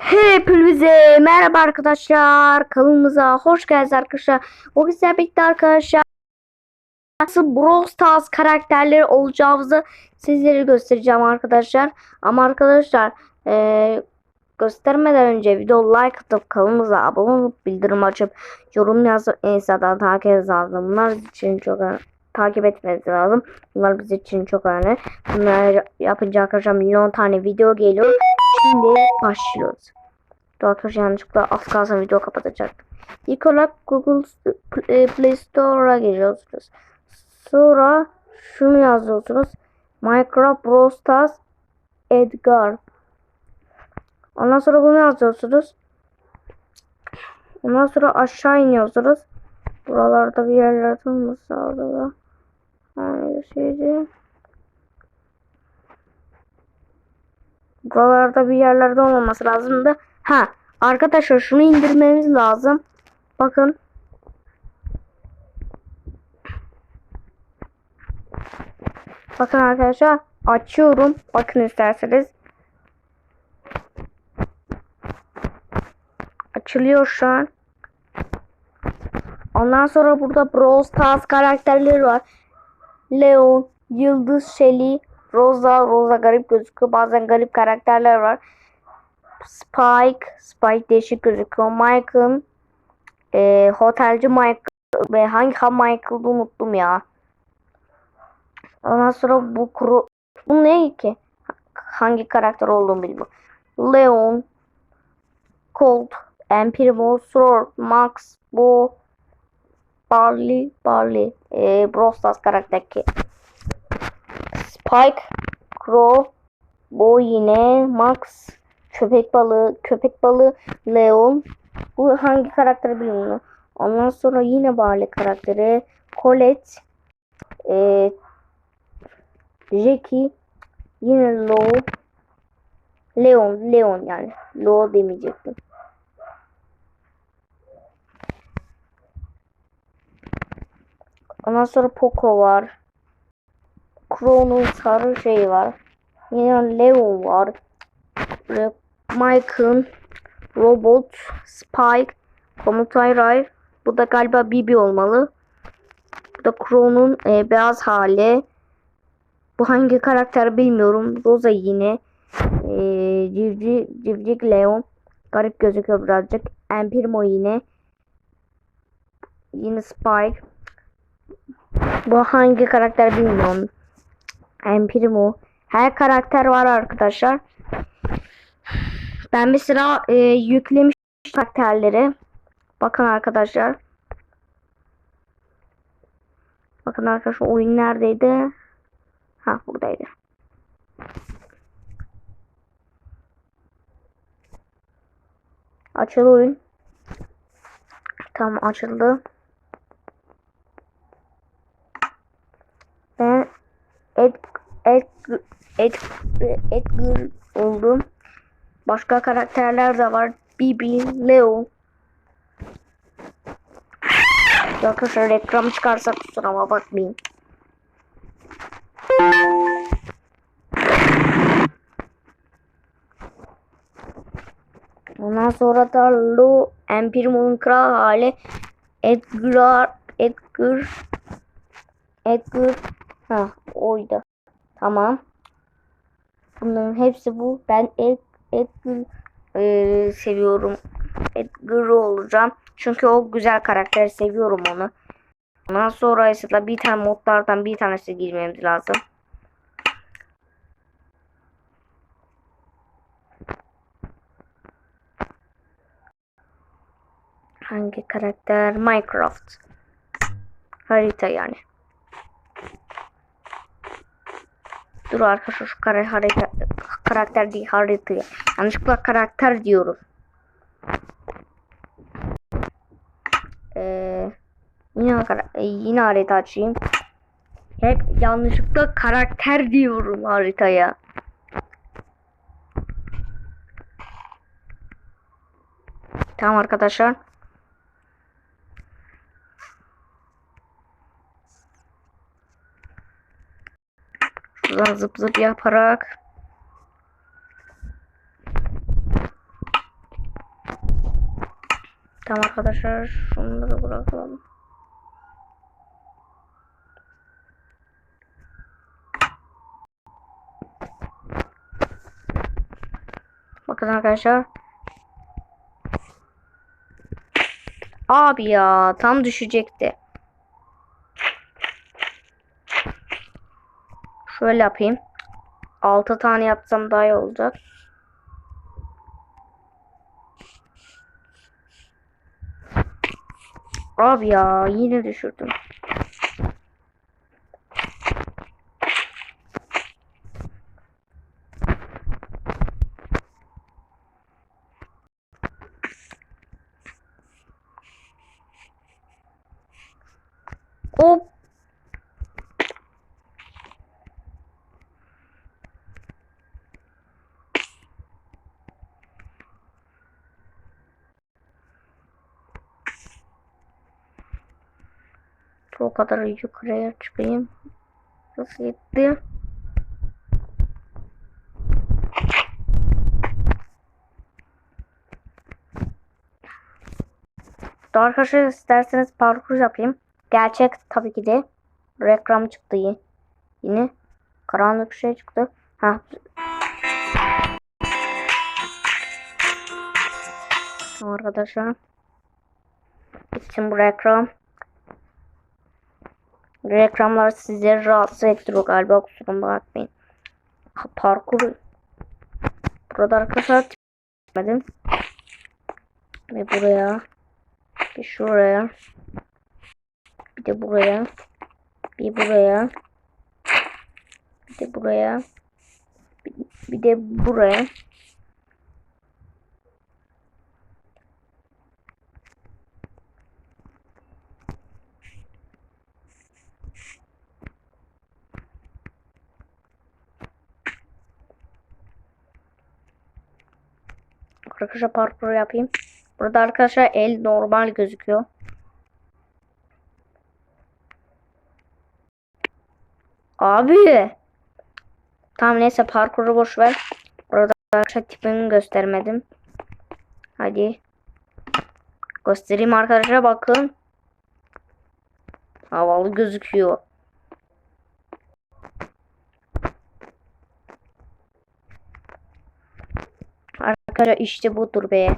Hepinize merhaba arkadaşlar. Kanalımıza hoş geldiniz arkadaşlar. Bugün sizlerle birlikte arkadaşlar nasıl Brawl Stars karakterleri olacağımızı sizlere göstereceğim arkadaşlar. Ama arkadaşlar eee, göstermeden önce video like atıp kanalımıza abone olup bildirim açıp yorum yazıp Instagram'dan takip etmeniz lazım. Bunlar için çok. Takip etmeniz lazım. Bunlar bizim için çok önemli. Bunları yapınca arkadaşlar milyon tane video geliyor. Şimdi başlıyoruz. Arkadaşlar yanlışlıkla az kalsın video kapatacak. İlk olarak Google e, Play Store'a giriyorsunuz. Sonra şunu yazıyorsunuz. Minecraft Brawl Edgar. Ondan sonra bunu yazıyorsunuz. Ondan sonra aşağı iniyorsunuz. Buralarda bir yerlerde olması lazım. Aynı şeydi. Buralarda bir yerlerde olmaması lazımdı. Ha arkadaşlar şunu indirmemiz lazım. Bakın. Bakın arkadaşlar açıyorum. Bakın isterseniz. Açılıyor şu an. Ondan sonra burada Brawl Stars karakterleri var. Leon, Yıldız, Shelly, Rosa, Rosa garip gözüküyor. Bazen garip karakterler var. Spike, Spike değişik gözüküyor. Michael, e, Hotelci Michael ve hangi ha Michael'ı unuttum ya. Ondan sonra bu kuru, bu ne ki? Hangi karakter olduğunu bilmiyorum. Leon, Colt, Emprimo, Sword, Max, bu Barley, Barley, e, Brawl Stars Spike, Crow, bu yine Max, köpek balığı, köpek balığı, Leon. Bu hangi karakteri bilmiyorum. Ondan sonra yine Barley karakteri, Colette, e, Jackie, yine Lo, Leon, Leon yani. Lo demeyecektim. Ondan sonra Poco var. Crow'un sarı şeyi var. Yine Leon var. Michael, Robot, Spike, Komutay Ray. Bu da galiba Bibi olmalı. Bu da Crow'un e, beyaz hali. Bu hangi karakter bilmiyorum. Rosa yine. E, Civciv, Civcik Leon. Garip gözüküyor birazcık. Empirmo yine. Yine Spike. Bu hangi karakter bilmiyorum. Emprimo. Her karakter var arkadaşlar. Ben mesela e, yüklemiş karakterleri. Bakın arkadaşlar. Bakın arkadaşlar oyun neredeydi? Ha buradaydı. Açıldı oyun. Tamam açıldı. Ben Ed, Ed, Ed, Edgar oldum. Başka karakterler de var. Bibi, Leo. Arkadaşlar reklam çıkarsa kusuruma bakmayın. Ondan sonra da Lo, Empirmo'nun kral hali Edgar, Edgar, Edgar, ha oydu. Tamam. Bunların hepsi bu. Ben Ed, Edgar eee, seviyorum. Edgar'ı olacağım. Çünkü o güzel karakter. Seviyorum onu. Ondan sonra ise bir tane modlardan bir tanesi girmemiz lazım. Hangi karakter? Minecraft. Harita yani. Dur arkadaşlar şu kare harita karakter değil harita. Yanlışlıkla karakter diyorum. Ee, yine e, yine harita açayım. Hep yanlışlıkla karakter diyorum haritaya. Tamam arkadaşlar. Şuradan zıp zıp yaparak Tamam arkadaşlar şunu da bırakalım. Bakın arkadaşlar. Abi ya tam düşecekti. Şöyle yapayım. 6 tane yapsam daha iyi olacak. Abi ya yine düşürdüm. O kadar yukarıya çıkayım. Nasıl gitti? Arkadaşlar isterseniz parkur yapayım. Gerçek tabii ki de. Reklam çıktı yine. Karanlık şey çıktı. Ha. Arkadaşlar. Bitsin bu reklam. Reklamlar sizleri rahatsız ettiriyor galiba kusura bakmayın. Ha, parkur. Burada arkadaşlar gitmedim. Ve buraya. Bir şuraya. Bir de buraya. Bir buraya. Bir de buraya. Bir, bir de buraya. Arkadaşlar parkur yapayım. Burada arkadaşlar el normal gözüküyor. Abi. Tamam neyse parkuru boş ver. Burada arkadaşlar tipimi göstermedim. Hadi. Göstereyim arkadaşlar bakın. Havalı gözüküyor. Arkadaşlar işte budur be.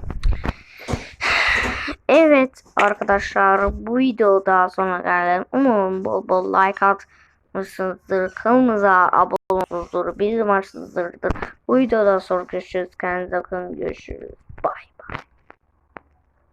Evet arkadaşlar bu videoda sonra geldim. Umarım bol bol like atmışsınızdır. Kanalımıza abone olmuşsunuzdur. Bildirim açmışsınızdır. Bu videodan sonra görüşürüz. Kendinize bakın. Görüşürüz. Bye.